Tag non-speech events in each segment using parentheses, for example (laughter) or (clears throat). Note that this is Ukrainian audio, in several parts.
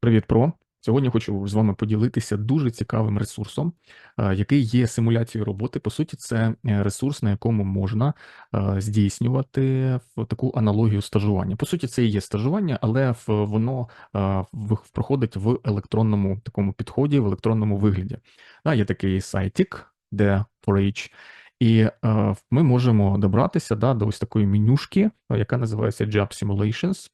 Привіт, про. Сьогодні хочу з вами поділитися дуже цікавим ресурсом, е, який є симуляцією роботи. По суті, це е, ресурс, на якому можна е, здійснювати таку аналогію стажування. По суті, це і є стажування, але воно проходить в електронному такому підході, в електронному вигляді. Є такий сайтик, де 4H, і ми можемо добратися да, до ось такої менюшки, яка називається Job Simulations.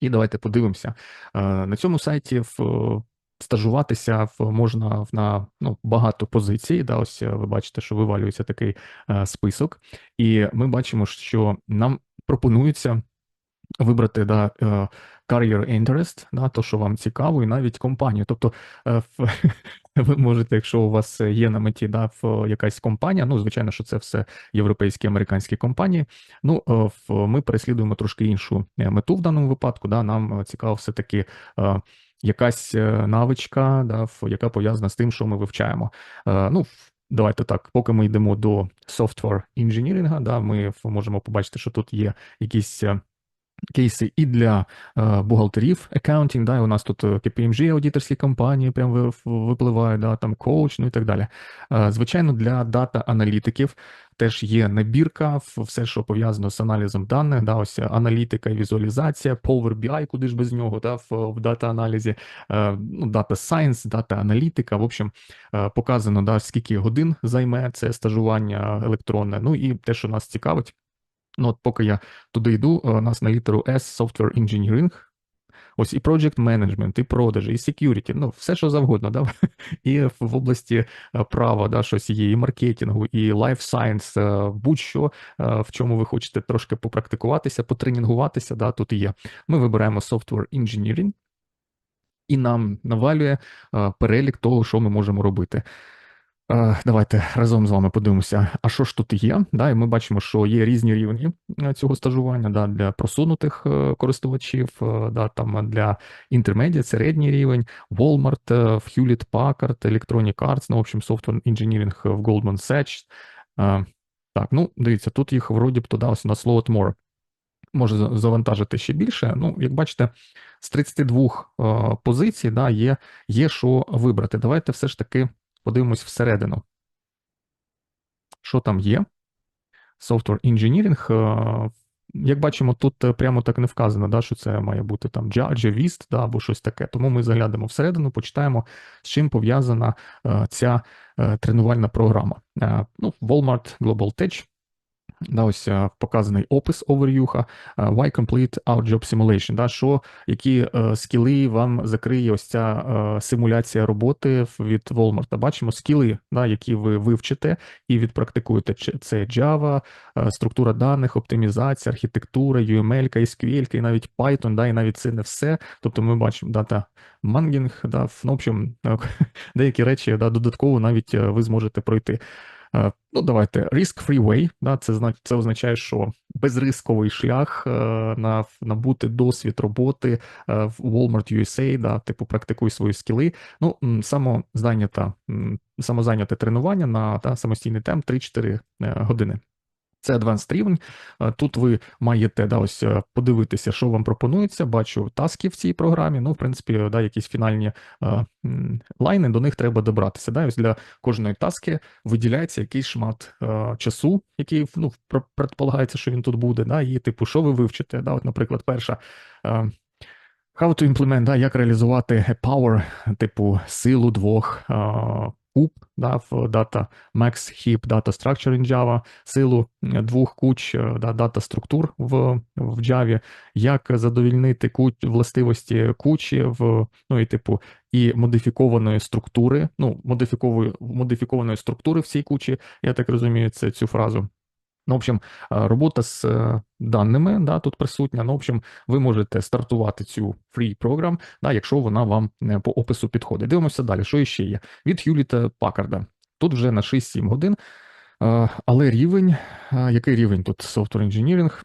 І давайте подивимося. Е, На цьому сайті в стажуватися в можна на ну, багато позицій. Да, ось е, ви бачите, що вивалюється такий е, список, і ми бачимо, що нам пропонується вибрати да, е, career interest, да, то, що вам цікаво, і навіть компанію. Тобто, е, (laughs) ви можете, якщо у вас є на меті да, якась компанія, ну, звичайно, що це все європейські американські компанії. Ну, е, ми переслідуємо трошки іншу е, мету в даному випадку. Да, нам е, цікаво все-таки. е, Якась навичка, да, яка пов'язана з тим, що ми вивчаємо. Ну, давайте так, поки ми йдемо до software engineering, да, ми можемо побачити, що тут є якісь кейси і для е, бухгалтерів, accounting, да, у нас тут KPMG, аудиторські компанії прям ви- в- випливають, да, там коуч, ну і так далі. Е, Звичайно, для дата-аналітиків теж є набірка, все, що пов'язано з аналізом даних, да, ось аналітика і візуалізація, Power BI, куди ж без нього, да, в, дата-аналізі, е, ну, Data Science, дата-аналітика, в общем, е, показано, да, скільки годин займе це стажування електронне, ну і те, що нас цікавить, Ну, от поки я туди йду, у нас на літеру S Software Engineering. Ось і Project Management, і продажі, і Security, ну все що завгодно, да? (laughs) і в області е, права, да, щось є, і маркетингу, і Life Science, е, будь-що, е, в чому ви хочете трошки попрактикуватися, потренінгуватися, да, тут є. Ми вибираємо Software Engineering, і нам навалює е, перелік того, що ми можемо робити. Е, Давайте разом з вами подивимося, а що ж тут є. Да, і ми бачимо, що є різні рівні е, цього стажування да, для просунутих е, користувачів, да, там для інтермедіа, середній рівень, Walmart, Hewlett Packard, Electronic Arts, ну, в общем, Software Engineering в Goldman Sachs. Так, ну, дивіться, тут їх вроді б туди ось на Slot More може завантажити ще більше. Ну, як бачите, з 32 е, позицій да, є, є що вибрати. Давайте все ж таки подивимось всередину. Що там є? Software Engineering. е, Як бачимо, тут е, прямо так не вказано, да, що це має бути там Javist, да, або щось таке. Тому ми заглянемо всередину, почитаємо, з чим пов'язана е, ця тренувальна програма. Ну, Walmart Global Tech Да, ось е, показаний опис овер'юха, е, why complete our job simulation, да, що, які е, скіли вам закриє ось ця е, симуляція роботи від Walmart. Бачимо скіли, да, які ви вивчите і відпрактикуєте. Це Java, е, структура даних, оптимізація, архітектура, UML, SQL, і навіть Python, да, і навіть це не все. Тобто ми бачимо дата мангінг, да, в- общем, е, (laughs) деякі речі да, додатково навіть ви зможете пройти. Е, Ну, давайте risk-free way, да, це, це означає, що безрисковий шлях е, на набути досвід роботи е, в Walmart USA, да, типу практикуй свої скіли. Ну, самозайнята, самозайняте тренування на та, самостійний темп 3-4 е, години. Це advanced рівень. Е, Тут ви маєте да, ось е, подивитися, що вам пропонується. Бачу таски в цій програмі. Ну, в принципі, да, якісь фінальні е, лайни, до них треба добратися. Да, ось для кожної таски виділяється якийсь шмат е, часу, який ну, предполагається, що він тут буде. Да, і типу, що ви вивчите? Да, от, наприклад, перша. Е, How to implement, да, як реалізувати power, типу силу двох е, куб да, в data max heap data structure in Java, силу двох куч е, да, дата структур в, в Java, як задовільнити куч, властивості кучі в ну і типу і модифікованої структури, ну модифікованої модифікованої структури в цій кучі, я так розумію, це цю фразу. Ну, в общем, е, робота з е, даними да, тут присутня. Ну, в общем, ви можете стартувати цю free program, да, якщо вона вам е, по опису підходить. Дивимося далі, що ще є. Від Х'юліта Пакарда. Тут вже на 6-7 годин. Але рівень, який рівень тут Software Engineering?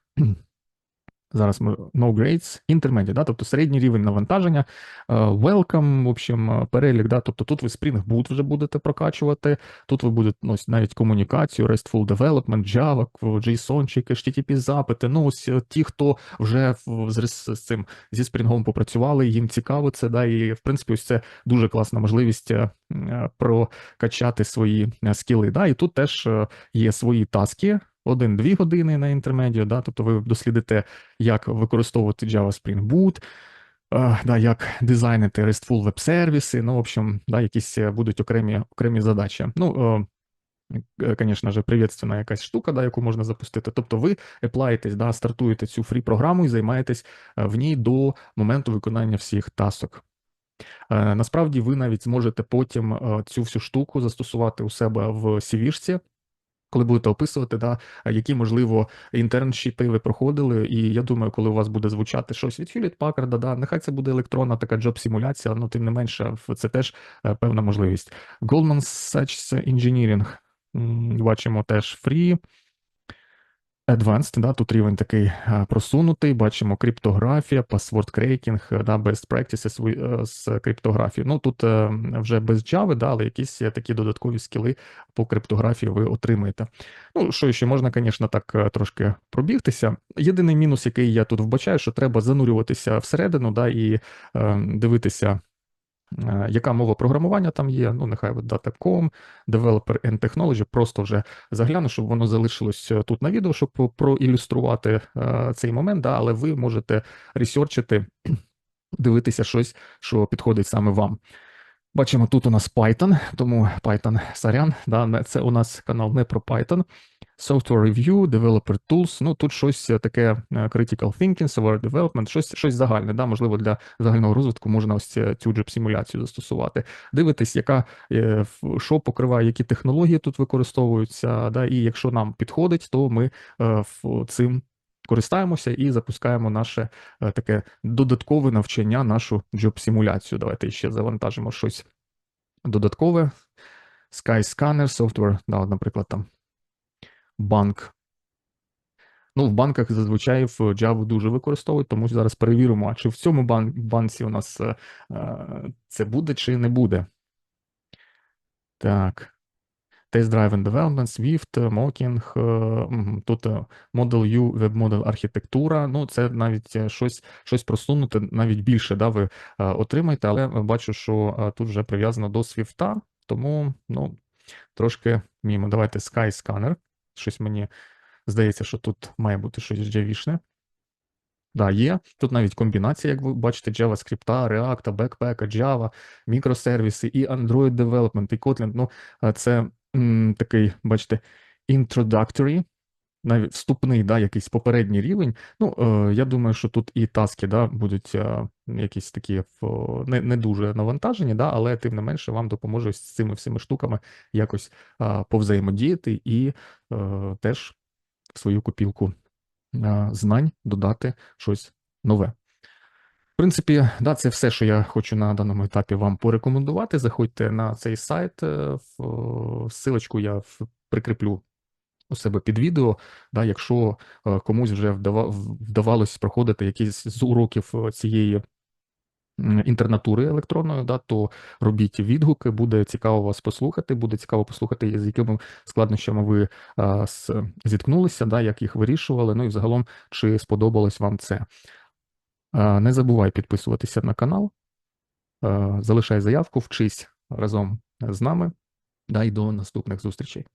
Зараз ми no grades, intermediate, да, тобто середній рівень навантаження, е, welcome, в общем, е, перелік, да, тобто тут ви Spring Boot вже будете прокачувати, тут ви будете ну, ось навіть комунікацію, RESTful Development, Java, JSON, HTTP запити. Ну, ось е, ті, хто вже з, з цим зі Spring попрацювали, їм цікаво це, да, і в принципі, ось це дуже класна можливість прокачати свої скіли. Да, і тут теж є свої таски. Один-дві години на інтермедіо, да, тобто ви дослідите, як використовувати Java Spring Boot, е, да, як дизайнити RESTful веб-сервіси, ну, в общем, да, якісь е, будуть окремі, окремі задачі. Ну, е, звісно ж, привітственна якась штука, да, яку можна запустити. Тобто ви еплаєтесь, да, стартуєте цю фрі-програму і займаєтесь е, в ній до моменту виконання всіх тасок. Е, Насправді ви навіть зможете потім е, цю всю штуку застосувати у себе в CV-шці, коли будете описувати, да, які, можливо, інтерншіпи ви проходили. І я думаю, коли у вас буде звучати щось від Hewlett Packard, да, нехай це буде електронна така джоб-симуляція, але тим не менше, це теж е, певна можливість. Goldman Sachs Engineering. Бачимо теж free. Advanced, да, тут рівень такий е, просунутий, бачимо криптографія, password cracking, е, да, best practices е, з криптографії. Ну тут вже без Java, да, але якісь такі додаткові скіли по криптографії ви отримаєте. Ну, що ще можна, звісно, так трошки пробігтися. Єдиний мінус, який я тут вбачаю, що треба занурюватися всередину, да, і е, дивитися. Е, Яка мова програмування там є? Ну, нехай от Datacom, Developer and Technology, просто вже загляну, щоб воно залишилось е, тут на відео, щоб проілюструвати е, цей момент, да, але ви можете ресерчити, (clears throat) дивитися щось, що підходить саме вам. Бачимо, тут у нас Python, тому Python, сорян, да, це у нас канал не про Python. Software Review, Developer Tools, ну тут щось е, таке е, Critical Thinking, Software Development, щось, щось загальне, да, можливо, для загального розвитку можна ось цю джеб-симуляцію застосувати. Дивитись, яка, е, що покриває, які технології тут використовуються, да, і якщо нам підходить, то ми е, в- цим користаємося і запускаємо наше е, таке додаткове навчання, нашу джоб-симуляцію. Давайте ще завантажимо щось додаткове. Skyscanner, Software, да, наприклад, там банк. Ну, в банках зазвичай в Java дуже використовують, тому що зараз перевіримо, а чи в цьому бан- банці у нас е, це буде чи не буде. Так. Test Driven Development, Swift, Mocking, е, тут е, Model U, WebModel архітектура. Ну, це навіть е, щось, щось просунуте, навіть більше да, ви отримаєте, але бачу, що тут вже прив'язано до Swift, тому ну, трошки мімо. Давайте Skyscanner. Щось мені здається, що тут має бути щось джавішне. Да, є. Тут навіть комбінація, як ви бачите, JavaScript, React, Backpack, Java, мікросервіси і Android Development, і Kotlin. Ну, це м, такий, бачите, introductory, навіть вступний, да, якийсь попередній рівень. Ну, е, я думаю, що тут і таски, да, будуть е, якісь такі в, не, не дуже навантажені, да, але тим не менше вам допоможе з цими всіми штуками якось а, повзаємодіяти і е, теж в свою копілку а, знань додати щось нове. В принципі, да, це все, що я хочу на даному етапі вам порекомендувати. Заходьте на цей сайт, е, в- силочку я прикріплю у себе під відео. Да, якщо е, комусь вже вдава, вдавалось проходити якісь з уроків е, цієї інтернатури електронної, да, то робіть відгуки, буде цікаво вас послухати, буде цікаво послухати, з якими складнощами ви а, с- зіткнулися, да, як їх вирішували, ну і взагалом, чи сподобалось вам це. А, Не забувай підписуватися на канал, а, залишай заявку, вчись разом з нами, да, і до наступних зустрічей.